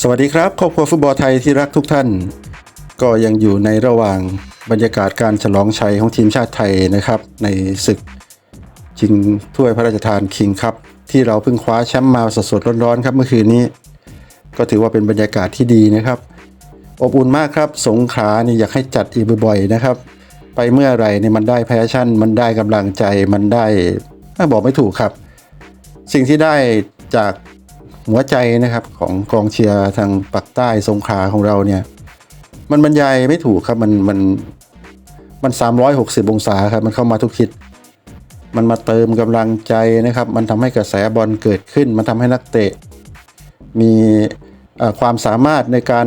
สวัสดีครับครอบครัวฟุตบอลไทยที่รักทุกท่าน ก็ยังอยู่ในระหว่างบรรยากาศการฉลองชัยของทีมชาติไทยนะครับ ในศึกชิงถ้วยพระราชทานคิงคัพที่เราเพิ่งคว้าแชมป์มาสดๆร้อนๆครับเมื่อคืนนี้ ก็ถือว่าเป็นบรรยากาศที่ดีนะครับ อบอุ่นมากครับ สงขานี่อยากให้จัดอีกบ่อยๆนะครับ ไปเมื่อไหร่เนี่ยมันได้แพชชั่น มันได้กำลังใจมันได้อ่บอกไม่ถูกครับ สิ่งที่ได้จาก หัวใจนะครับของกองเชียร์ทางปักใต้สงขลาของเราเนี่ย มันบรรยายไม่ถูกครับมันมันมัน 360 องศาครับมันเข้ามาทุกทิศมันมาเติมกำลังใจนะครับ มันทำให้กระแสบอลเกิดขึ้น มันทำให้นักเตะ มีความสามารถในการ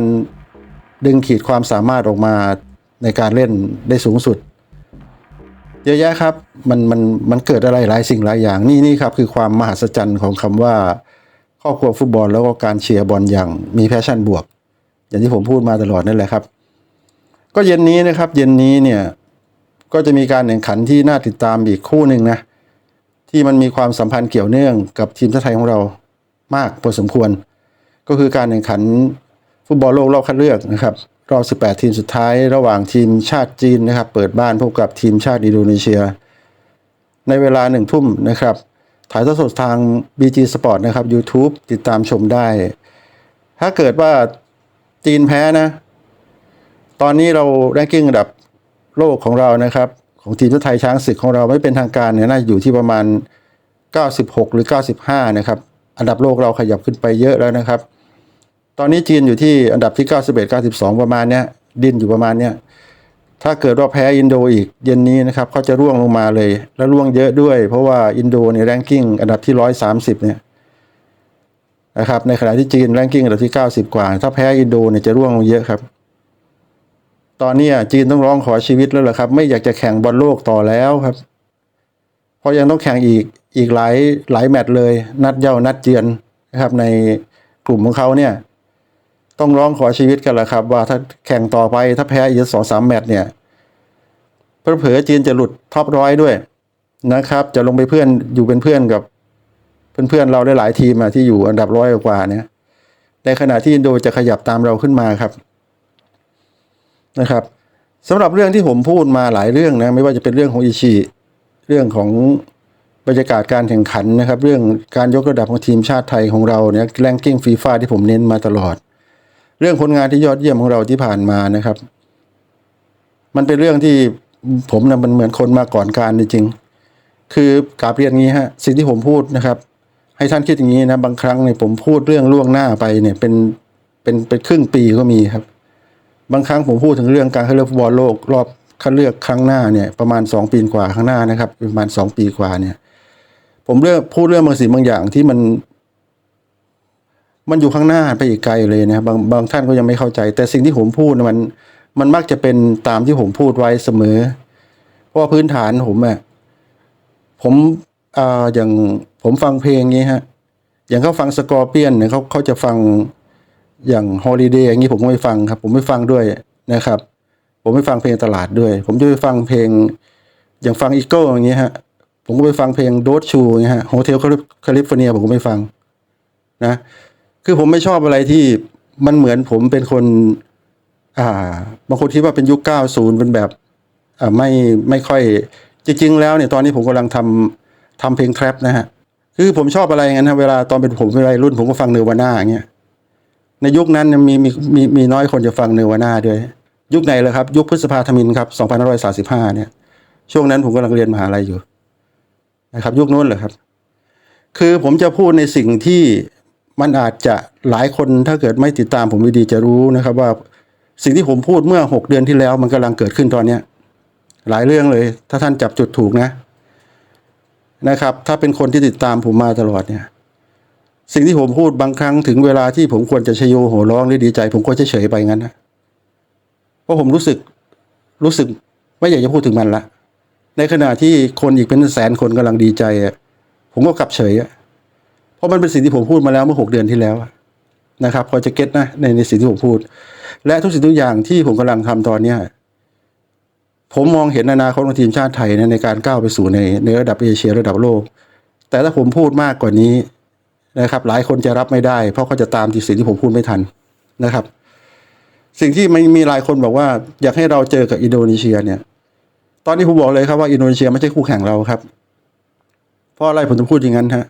ดึงขีดความสามารถออกมาในการเล่นได้สูงสุด เยอะแยะครับมันมันมันเกิดอะไรหลายสิ่งหลายอย่างนี่นี่ครับคือความมหัศจรรย์ของคำว่า ครอบครัวฟุตบอลแล้วก็การเชียร์บอลอย่างมีแพชชั่นบวก อย่างที่ผมพูดมาตลอดนั่นแหละครับ ก็เย็นนี้นะครับ เย็นนี้เนี่ยก็จะมีการแข่งขันที่น่าติดตามอีกคู่หนึ่งนะที่มันมีความสัมพันธ์เกี่ยวเนื่องกับทีมชาติไทยของเรามากพอสมควร ก็คือการแข่งขันฟุตบอลโลกรอบคัดเลือกนะครับรอบ 18 ทีมสุดท้ายระหว่างทีมชาติจีนนะครับ เปิดบ้านพบกับทีมชาติอินโดนีเซีย ในเวลาหนึ่งทุ่มนะครับ ถ่ายทอดสดทาง BG Sport นะครับ YouTube ติดตามชมได้ ถ้าเกิดว่าจีนแพ้นะ ตอนนี้เราแรงกิ้งอันดับโลกของเรานะครับ ของทีมชาติไทยช้างศึกของเราไม่เป็นทางการเนี่ยน่าอยู่ที่ประมาณ 96 หรือ 95 นะครับ อันดับโลกเราขยับขึ้นไปเยอะแล้วนะครับ ตอนนี้จีนอยู่ที่อันดับที่ 91 92 ประมาณเนี้ย ดินอยู่ประมาณเนี้ย ถ้าเกิดว่าแพ้อินโดอีกเย็นนี้นะครับเขาจะร่วงลงมาเลย แล้วร่วงเยอะด้วย เพราะว่าอินโดเนี่ยแรงกิ้งอันดับที่130เนี่ยนะครับในขณะที่จีนแรงกิ้งอันดับที่90กว่า ถ้าแพ้อินโดเนี่ยจะร่วงลงเยอะครับ ตอนนี้จีนต้องร้องขอชีวิตแล้วเหรอครับ ไม่อยากจะแข่งบอลโลกต่อแล้วครับ เพราะยังต้องแข่งอีกอีกหลายหลายแมตช์เลย นัดเย้านัดเยือนนะครับ ในกลุ่มของเขาเนี่ย ต้องร้องขอชีวิตกันแหละครับ ว่าถ้าแข่งต่อไปถ้าแพ้อีกสองสามแมตช์เนี่ยเผลอจีนจะหลุดท็อปร้อยด้วยนะครับ จะลงไปเพื่อนอยู่เป็นเพื่อนกับ เพื่อนๆเราได้หลายทีมอะที่อยู่อันดับร้อยกว่าเนี่ยในขณะที่อินโดจะขยับตามเราขึ้นมาครับนะครับสำหรับเรื่องที่ผมพูดมาหลายเรื่องนะไม่ว่าจะเป็นเรื่องของอิชิเรื่องของบรรยากาศการแข่งขันนะครับ เรื่องการยกระดับของทีมชาติไทยของเราเนี่ยแรงกิ้งฟีฟ่าที่ผมเน้นมาตลอด เรื่องผลงานที่ยอดเยี่ยมของเราที่ผ่านมานะครับ มันเป็นเรื่องที่ผมนะมันเหมือนคนมาก่อนการจริง คือกาบเรียนงี้ฮะสิ่งที่ผมพูดนะครับ ให้ท่านคิดอย่างนี้นะบางครั้งเนี่ยผมพูดเรื่องล่วงหน้าไปเนี่ยเป็นเป็นเป็นครึ่งปีก็มีครับ บางครั้งผมพูดถึงเรื่องการคัดเลือกฟุตบอลโลกรอบคัดเลือกครั้งหน้าเนี่ยประมาณสองปีกว่าข้างหน้านะครับ ประมาณสองปีกว่าเนี่ย ผมเลือกพูดเรื่องบางสิ่งบางอย่างที่มัน มันอยู่ข้างหน้าไปอีกไกลเลยนะครับบางบางท่านก็ยังไม่เข้าใจ แต่สิ่งที่ผมพูดมันมันมักจะเป็นตามที่ผมพูดไว้เสมอ เพราะพื้นฐานผมอะผมอ่าอย่างผมฟังเพลงงี้ฮะ อย่างเขาฟังสกอร์เปียนเนี่ยเขาเขาจะฟังอย่างฮอลิเดย์อย่างนี้ผมก็ไม่ฟังครับ ผมไม่ฟังด้วยนะครับ ผมไม่ฟังเพลงตลาดด้วย ผมจะไปฟังเพลง อย่างฟังอีโก้อย่างเงี้ฮะผมก็ไปฟังเพลงโดดชูอย่างเงี้ยฮะโฮเทลแคลิฟอร์เนียผมก็ไม่ฟังนะ คือผมไม่ชอบอะไรที่มันเหมือนผมเป็นคน อ่าบางคนคิดว่าเป็นยุค 90 เป็นแบบอ่าไม่ไม่ค่อยจริงๆแล้วเนี่ยตอนนี้ผมกำลังทำทำเพลงแทร็ปนะฮะคือผมชอบอะไรงั้นนะเวลาตอนเป็นผมเป็นวัยรุ่นผมก็ฟังเนวาน่าอย่างเงี้ยในยุคนั้นมีมีมีมีน้อยคนจะฟังเนวาน่าด้วย ยุคไหนเลยครับ ยุคพฤษภาธมินครับ2535เนี่ย ช่วงนั้นผมกำลังเรียนมหาลัยอยู่นะครับ ยุคนู้นเหรอครับ คือผมจะพูดในสิ่งที่ มันอาจจะหลายคนถ้าเกิดไม่ติดตามผมดีๆจะรู้นะครับว่าสิ่งที่ผมพูดเมื่อหกเดือนที่แล้วมันกำลังเกิดขึ้นตอนเนี้ยหลายเรื่องเลย ถ้าท่านจับจุดถูกนะนะครับ ถ้าเป็นคนที่ติดตามผมมาตลอดเนี่ย สิ่งที่ผมพูดบางครั้งถึงเวลาที่ผมควรจะชโยโห่ร้องหรือดีใจ ผมก็จะเฉยๆไปงั้นนะเพราะผมรู้สึกรู้สึกไม่อยากจะพูดถึงมันละในขณะที่คนอีกเป็นแสนคนกำลังดีใจผมก็กลับเฉยอะ เพราะมันเป็นสิ่งที่ผมพูดมาแล้วเมื่อหกเดือนที่แล้วนะครับ พอจะเก็ตนะในในสิ่งที่ผมพูด และทุกสิ่งทุกอย่างที่ผมกำลังทำตอนเนี้ยผมมองเห็นอนาคตของทีมชาติไทยนะในการก้าวไปสู่ในในระดับเอเชียระดับโลก แต่ถ้าผมพูดมากกว่านี้นะครับ หลายคนจะรับไม่ได้ เพราะเขาจะตามที่สิ่งที่ผมพูดไม่ทันนะครับ สิ่งที่มันมีหลายคนบอกว่า อยากให้เราเจอกับอินโดนีเซียเนี่ย ตอนนี้ผมบอกเลยครับว่าอินโดนีเซียไม่ใช่คู่แข่งเราครับ เพราะอะไรผมถึงพูดอย่างนั้นฮะ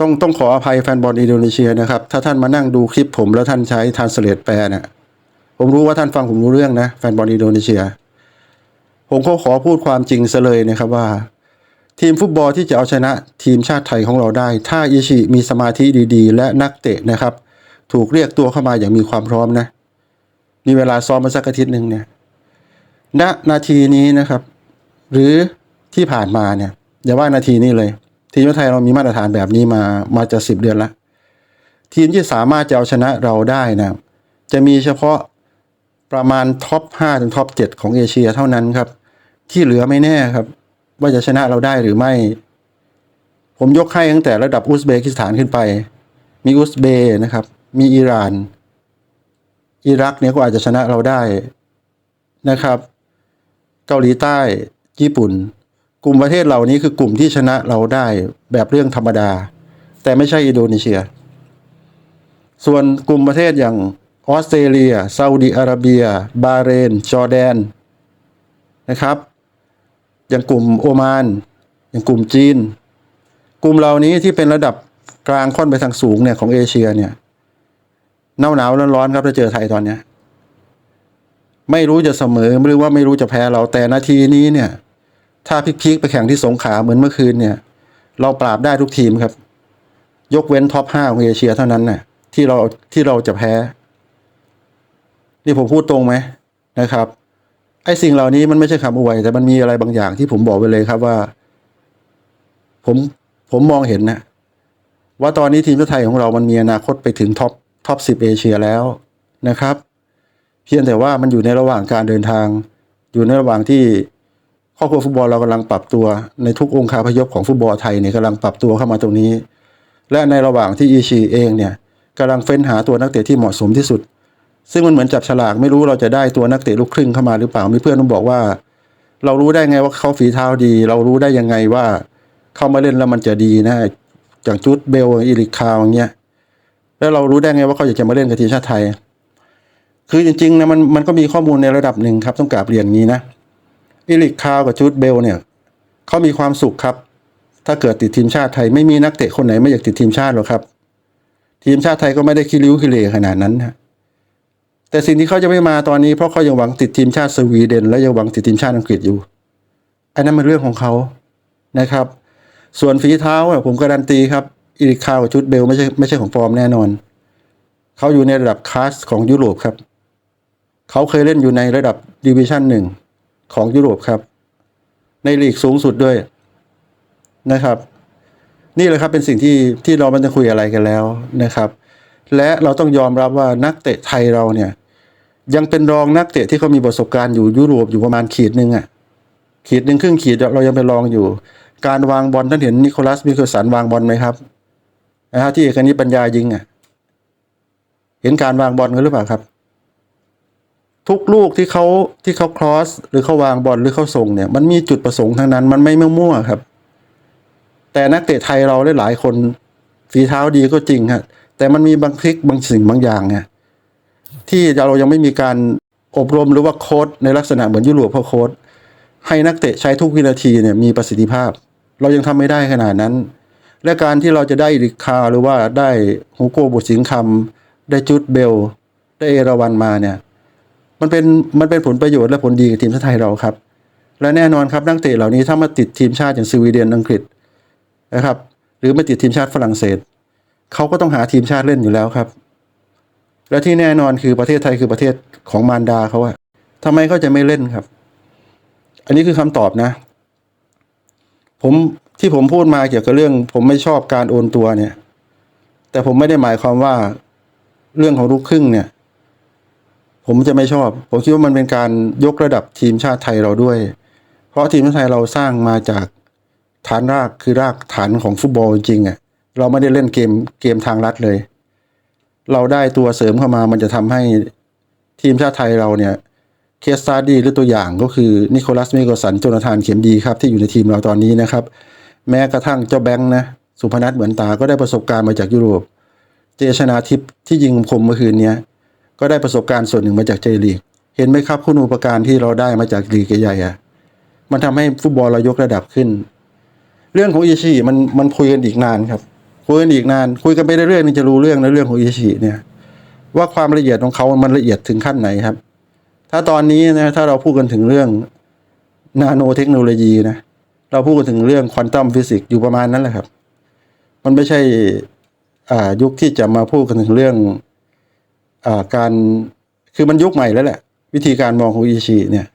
ต้องต้องขออภัยแฟนบอลอินโดนีเซียนะครับ ถ้าท่านมานั่งดูคลิปผมแล้วท่านใช้ทานสเลตแปลเนี่ยผมรู้ว่าท่านฟังผมรู้เรื่องนะแฟนบอลอินโดนีเซีย ผมก็ขอพูดความจริงซะเลยนะครับว่า ทีมฟุตบอลที่จะเอาชนะทีมชาติไทยของเราได้ ถ้าอิชิมีสมาธิดีๆ และนักเตะนะครับ ถูกเรียกตัวเข้ามาอย่างมีความพร้อมนะ มีเวลาซ้อมมาสักอาทิตย์หนึ่งเนี่ยณนาทีนี้นะครับ หรือที่ผ่านมาเนี่ยอย่าว่านาทีนี้เลย ทีมชาติไทยเรามีมาตรฐานแบบนี้มามาจะสิบเดือนละทีมที่สามารถจะเอาชนะเราได้นะจะมีเฉพาะประมาณท็อป5ถึงท็อป7ของเอเชียเท่านั้นครับ ที่เหลือไม่แน่ครับ ว่าจะชนะเราได้หรือไม่ ผมยกให้ตั้งแต่ระดับอุซเบกิสถานขึ้นไป มีอุซเบย์นะครับ มีอิหร่าน อิรักเนี่ยก็อาจจะชนะเราได้นะครับ เกาหลีใต้ ญี่ปุ่น กลุ่มประเทศเหล่านี้คือกลุ่มที่ชนะเราได้แบบเรื่องธรรมดา แต่ไม่ใช่อินโดนีเซีย ส่วนกลุ่มประเทศอย่างออสเตรเลียซาอุดีอาระเบีย บาเรน จอร์แดนนะครับ อย่างกลุ่มโอมาน อย่างกลุ่มจีน กลุ่มเหล่านี้ที่เป็นระดับกลางค่อนไปทางสูงเนี่ยของเอเชียเนี่ยหนาวหนาวร้อนๆครับถ้าเจอไทยตอนเนี้ยไม่รู้จะเสมอหรือว่าไม่รู้จะแพ้เราแต่นาทีนี้เนี่ย ถ้าพลิกๆไปแข่งที่สงขลาเหมือนเมื่อคืนเนี่ย เราปราบได้ทุกทีมครับ ยกเว้นท็อปห้าของเอเชียเท่านั้นน่ะที่เราที่เราจะแพ้ นี่ผมพูดตรงไหมนะครับ ไอ้สิ่งเหล่านี้มันไม่ใช่คำอวย แต่มันมีอะไรบางอย่างที่ผมบอกไปเลยครับว่า ผมผมมองเห็นนะว่าตอนนี้ทีมชาติไทยของเรามันมีอนาคตไปถึงท็อปท็อปสิบเอเชียแล้วนะครับ เพียงแต่ว่ามันอยู่ในระหว่างการเดินทาง อยู่ในระหว่างที่ ครอบครัวฟุตบอลเรากำลังปรับตัวในทุกองค์คาพยพของฟุตบอลไทยเนี่ยกำลังปรับตัวเข้ามาตรงนี้ และในระหว่างที่อีชีเองเนี่ยกำลังเฟ้นหาตัวนักเตะที่เหมาะสมที่สุด ซึ่งมันเหมือนจับฉลากไม่รู้เราจะได้ตัวนักเตะลูกครึ่งเข้ามาหรือเปล่ามีเพื่อนต้องบอกว่า เรารู้ได้ไงว่าเขาฝีเท้าดี เรารู้ได้ยังไงว่าเข้ามาเล่นแล้วมันจะดีนะอย่างจุดเบลอีริคาวอย่างเงี้ยแล้วเรารู้ได้ไงว่าเขาอยากจะมาเล่นกับทีมชาติไทย คือจริงๆนะมันมันก็มีข้อมูลในระดับหนึ่งครับต้องกราบเรียนงนี้นะ อีริคคาวกับจุดเบลเนี่ยเขามีความสุขครับ ถ้าเกิดติดทีมชาติไทยไม่มีนักเตะคนไหนไม่อยากติดทีมชาติหรอกครับ ทีมชาติไทยก็ไม่ได้คิริ้วคิเลขนาดนั้นนะแต่สิ่งที่เขาจะไม่มาตอนนี้เพราะเขายังหวังติดทีมชาติสวีเดน และยังหวังติดทีมชาติอังกฤษอยู่ อันนั้นเป็นเรื่องของเขานะครับ ส่วนฝีเท้าผมการันตีครับอีริคคาวกับชุดเบลไม่ใช่ไม่ใช่ของฟอร์มแน่นอน เขาอยู่ในระดับคลาสของยุโรปครับ เขาเคยเล่นอยู่ในระดับดิวิชั่นหนึ่ง ของยุโรปครับ ในลีกสูงสุดด้วยนะครับ นี่แหละครับเป็นสิ่งที่ที่เรามันจะคุยอะไรกันแล้วนะครับ และเราต้องยอมรับว่านักเตะไทยเราเนี่ย ยังเป็นรองนักเตะที่เขามีประสบการณ์อยู่ยุโรปอยู่ประมาณขีดหนึ่งอะขีดหนึ่งครึ่งขีดเรายังเป็นรองอยู่ การวางบอลท่านเห็นนิโคลัสมิเคลสันวางบอลไหมครับนะฮะที่เอกนิปัญญายิงอะเห็นการวางบอลกันหรือเปล่าครับ ทุกลูกที่เขาที่เขาครอสหรือเขาวางบอลหรือเขาส่งเนี่ยมันมีจุดประสงค์ทั้งนั้น มันไม่มั่วๆครับ แต่นักเตะไทยเราหลายๆคนฝีเท้าดีก็จริงครับแต่มันมีบางทริคบางสิ่งบางอย่างเนี่ยที่เรายังไม่มีการอบรมหรือว่าโค้ดในลักษณะเหมือนยุโรปเขาโค้ดให้นักเตะใช้ทุกวินาทีเนี่ยมีประสิทธิภาพ เรายังทำไม่ได้ขนาดนั้น และการที่เราจะได้ริคาหรือว่าได้ฮูโกบุตรสิงห์คำได้จุดเบล ได้เอราวันมาเนี่ย มันเป็นมันเป็นผลประโยชน์และผลดีกับทีมชาติไทยเราครับ และแน่นอนครับนักเตะเหล่านี้ถ้ามาติดทีมชาติอย่างสวีเดนอังกฤษนะครับ หรือมาติดทีมชาติฝรั่งเศสเขาก็ต้องหาทีมชาติเล่นอยู่แล้วครับ และที่แน่นอนคือประเทศไทยคือประเทศของมารดาเขาอะทำไมเขาจะไม่เล่นครับ อันนี้คือคำตอบนะ ผมที่ผมพูดมาเกี่ยวกับเรื่อง ผมไม่ชอบการโอนตัวเนี่ย แต่ผมไม่ได้หมายความว่าเรื่องของลูกครึ่งเนี่ย ผมจะไม่ชอบ ผมคิดว่ามันเป็นการยกระดับทีมชาติไทยเราด้วย เพราะทีมชาติไทยเราสร้างมาจากฐานรากคือรากฐานของฟุตบอลจริงอะเราไม่ได้เล่นเกมเกมทางลัดเลย เราได้ตัวเสริมเข้ามามันจะทำให้ทีมชาติไทยเราเนี่ยเคสตาดีหรือตัวอย่างก็คือนิโคลัสเมโกสันโจนาธานเข็มดีครับ ที่อยู่ในทีมเราตอนนี้นะครับ แม้กระทั่งเจ้าแบงค์นะสุพนัทเหมือนตาก็ได้ประสบการณ์มาจากยุโรป เจชนาทิพย์ที่ยิงคมเมื่อคืนเนี้ย ก็ได้ประสบการณ์ส่วนหนึ่งมาจากเจลีก เห็นไหมครับคุณอุปการที่เราได้มาจากลีกใหญ่ๆอะมันทำให้ฟุตบอลเรายกระดับขึ้น เรื่องของอิชิมันมันคุยกันอีกนานครับ คุยกันอีกนาน คุยกันไปเรื่อยๆนี่จะรู้เรื่องในเรื่องของอิชิเนี่ย ว่าความละเอียดของเขามันละเอียดถึงขั้นไหนครับ ถ้าตอนนี้นะถ้าเราพูดกันถึงเรื่องนาโนเทคโนโลยีนะเราพูดกันถึงเรื่องควอนตัมฟิสิกส์อยู่ประมาณนั้นแหละครับ มันไม่ใช่อ่ายุคที่จะมาพูดกันถึงเรื่อง การคือมันยุคใหม่แล้วแหละ วิธีการมองของอิชิเนี่ย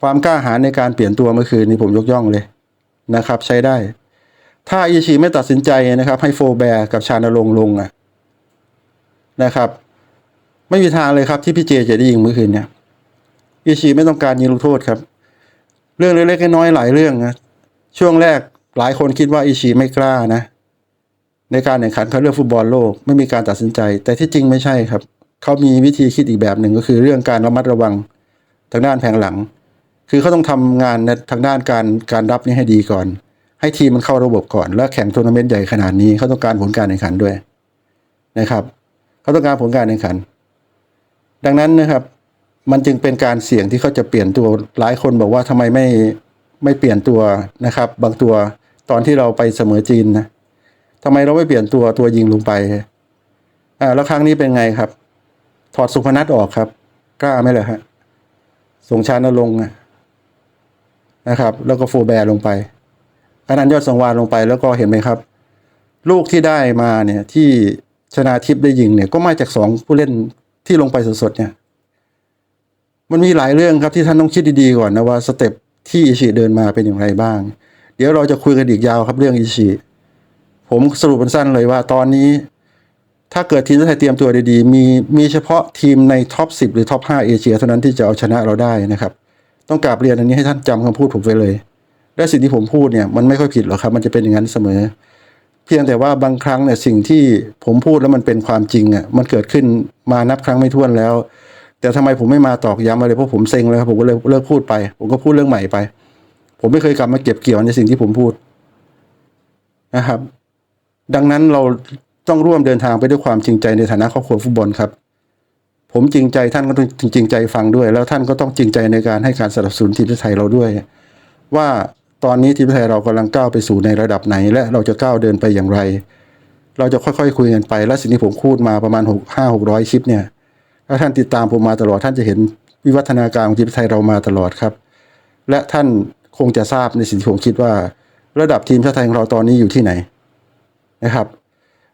ความกล้าหาญในการเปลี่ยนตัวเมื่อคืนนี้ผมยกย่องเลยนะครับ ใช้ได้ ถ้าอิชิไม่ตัดสินใจนะครับ ให้โฟแบร์กับชานาลงลงอะนะครับ ไม่มีทางเลยครับที่พี่เจจะได้ยิงเมื่อคืนเนี่ยอิชิไม่ต้องการยิงลูกโทษครับ เรื่องเล็กๆน้อยๆหลายเรื่องนะช่วงแรกหลายคนคิดว่าอิชิไม่กล้านะ ในการแข่งขันเขาเรื่องฟุตบอลโลกไม่มีการตัดสินใจ แต่ที่จริงไม่ใช่ครับ เขามีวิธีคิดอีกแบบหนึ่งก็คือเรื่องการระมัดระวังทางด้านแผงหลัง คือเขาต้องทำงานในทางด้านการการรับนี่ให้ดีก่อน ให้ทีมมันเข้าระบบก่อน แล้วแข่งทัวร์นาเมนต์ใหญ่ขนาดนี้เขาต้องการผลการแข่งขันด้วยนะครับเขาต้องการผลการแข่งขัน ดังนั้นนะครับมันจึงเป็นการเสี่ยงที่เขาจะเปลี่ยนตัวหลายคนบอกว่าทำไมไม่ไม่เปลี่ยนตัวนะครับ บางตัวตอนที่เราไปเสมอจีนนะ ทำไมเราไม่เปลี่ยนตัวตัวยิงลงไปอ่าแล้วครั้งนี้เป็นไงครับ ถอดสุพนัทออกครับ กล้าไหมเลยฮะส่งชานลงนะครับ แล้วก็โฟแบร์ลงไปอันนั้นยอดสังวานลงไปแล้วก็เห็นไหมครับ ลูกที่ได้มาเนี่ยที่ชนาทิพย์ได้ยิงเนี่ย ก็มาจากสองผู้เล่นที่ลงไปสดๆเนี่ย มันมีหลายเรื่องครับที่ท่านต้องคิดดีๆก่อนนะว่าสเต็ปที่อิชิเดินมาเป็นอย่างไรบ้าง เดี๋ยวเราจะคุยกันอีกยาวครับเรื่องอิชิ ผมสรุปสั้นเลยว่าตอนนี้ ถ้าเกิดทีมชาติไทยเตรียมตัวดีๆ มีมีเฉพาะทีมในท็อป 10 หรือท็อป 5 เอเชียเท่านั้นที่จะเอาชนะเราได้นะครับ ต้องกราบเรียนอันนี้ให้ท่านจำคำพูดผมไว้เลย และสิ่งที่ผมพูดเนี่ยมันไม่ค่อยผิดหรอกครับ มันจะเป็นอย่างนั้นเสมอ เพียงแต่ว่าบางครั้งเนี่ยสิ่งที่ผมพูดแล้วมันเป็นความจริงอะมันเกิดขึ้นมานับครั้งไม่ถ้วนแล้ว แต่ทำไมผมไม่มาตอกย้ำอะไรเพราะผมเซ็งเลยครับผมก็เลยเลิกพูดไป ผมก็พูดเรื่องใหม่ไป ผมไม่เคยกลับมาเก็บเกี่ยวในสิ่งที่ผมพูดนะครับ ดังนั้นเราต้องร่วมเดินทางไปด้วยความจริงใจในฐานะครอบครัวฟุตบอลครับ ผมจริงใจท่านก็ต้องจริงใจฟังด้วย แล้วท่านก็ต้องจริงใจในการให้การสนับสนุนทีมชาติไทยเราด้วย ว่าตอนนี้ทีมไทยเรากำลังก้าวไปสู่ในระดับไหน และเราจะก้าวเดินไปอย่างไร เราจะค่อยๆคุยกันไป และสิ่งที่ผมพูดมาประมาณหกห้าหกร้อยชิปเนี่ยถ้าท่านติดตามผมมาตลอดท่านจะเห็นวิวัฒนาการของทีมไทยเรามาตลอดครับ และท่านคงจะทราบในสิ่งที่ผมคิดว่า ระดับทีมชาติไทยของเราตอนนี้อยู่ที่ไหน นะครับ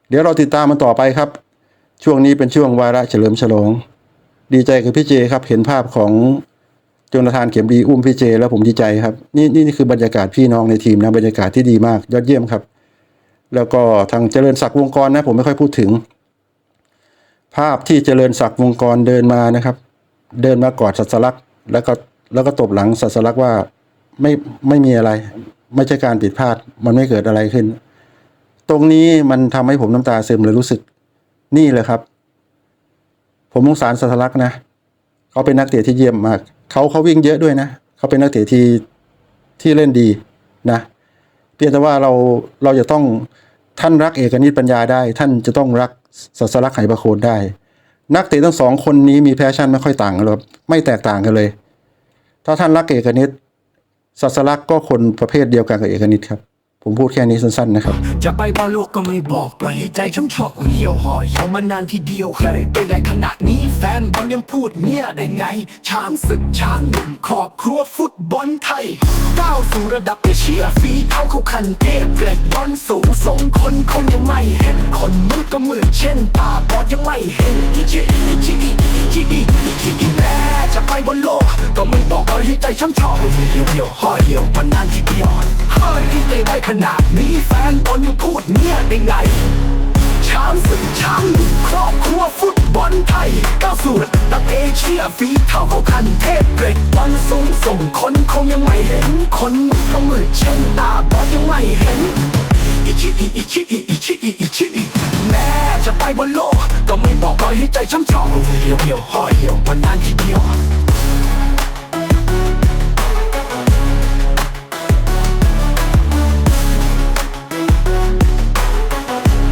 เดี๋ยวเราติดตามมันต่อไปครับ ช่วงนี้เป็นช่วงวาระเฉลิมฉลอง ดีใจกับพี่เจครับเห็นภาพของจนาธานเข็มดีอุ้มพี่เจ แล้วผมดีใจครับ นี่นี่นี่คือบรรยากาศพี่น้องในทีมนะบรรยากาศที่ดีมากยอดเยี่ยมครับ แล้วก็ทางเจริญศักดิ์วงกรนะผมไม่ค่อยพูดถึง ภาพที่เจริญศักดิ์วงกรเดินมานะครับ เดินมากอดสัสลักษ์แล้วก็แล้วก็ตบหลังสัสลักษ์ว่าไม่ไม่มีอะไร ไม่ใช่การผิดพลาดมันไม่เกิดอะไรขึ้น ตรงนี้มันทำให้ผมน้ำตาซึมเลยรู้สึก นี่แหละครับ ผมสงสารสัสลักษณ์นะเขาเป็นนักเตะที่เยี่ยมมากเขาเขาวิ่งเยอะด้วยนะเขาเป็นนักเตะที่ที่เล่นดีนะเพียงแต่ว่าเราเราจะต้องท่านรักเอกนิตปัญญาได้ ท่านจะต้องรักศาสลักษ์ไหประโคนได้ นักเตะทั้งสองคนนี้มีแพชชั่นไม่ค่อยต่างกันหรอกไม่แตกต่างกันเลย ถ้าท่านรักเอกนิตศาสลักษ์ก็คนประเภทเดียวกันกับเอกนิตครับ ผมพูดแค่นี้สั้นๆนะครับ จะไปบอลโลกก็ไม่บอกปล่อยให้ใจช่ำชอกเหี่ยวห่อยเอามานานทีเดียวเคยไปได้ขนาดนี้แฟนบอลยังพูดเนี่ยได้ไง ช้างศึกช้างหนุ่มครอบครัวฟุตบอลไทยก้าวสู่ระดับเอเชียฝีเท้าเขาคันเทพเกล็ดบอลสูงส่งคนคงยังไม่เห็นคนมืดก็มืดเช่นตาบอดยังไม่เห็นอีเจอีเจอี จิอีจิอีแม่จะไปบนโลก ก็ไม่บอกปล่อยให้ใจช่ำชอกเหี่ยวเหี่ยวห่อเหี่ยวมานนานที่เดียวเฮ้ยที่ได้ขนาดนี้แฟนบอลยังพูดเนี่ยได้ไง ช้างศึกช้างครอบครัวฟุตบอลไทยก้าวสู่ระดับเอเชียฝีเท้าเขาคันเทพเกรดบอลสูงส่งคนคงยังไม่เห็น คนก็มืดเช่นตาบอดยังไม่เห็น ชิอีอิชิอีอิชิอีอิชิอีแม้จะไปบนโลก ก็ไม่บอกก่อยให้ใจช้ำชองเหี่ยวเหี่ยวห่อเหี่ยวมันนานทีเดียว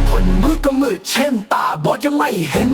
คนมืดก็มืดเช่นตาบอดยังไม่เห็น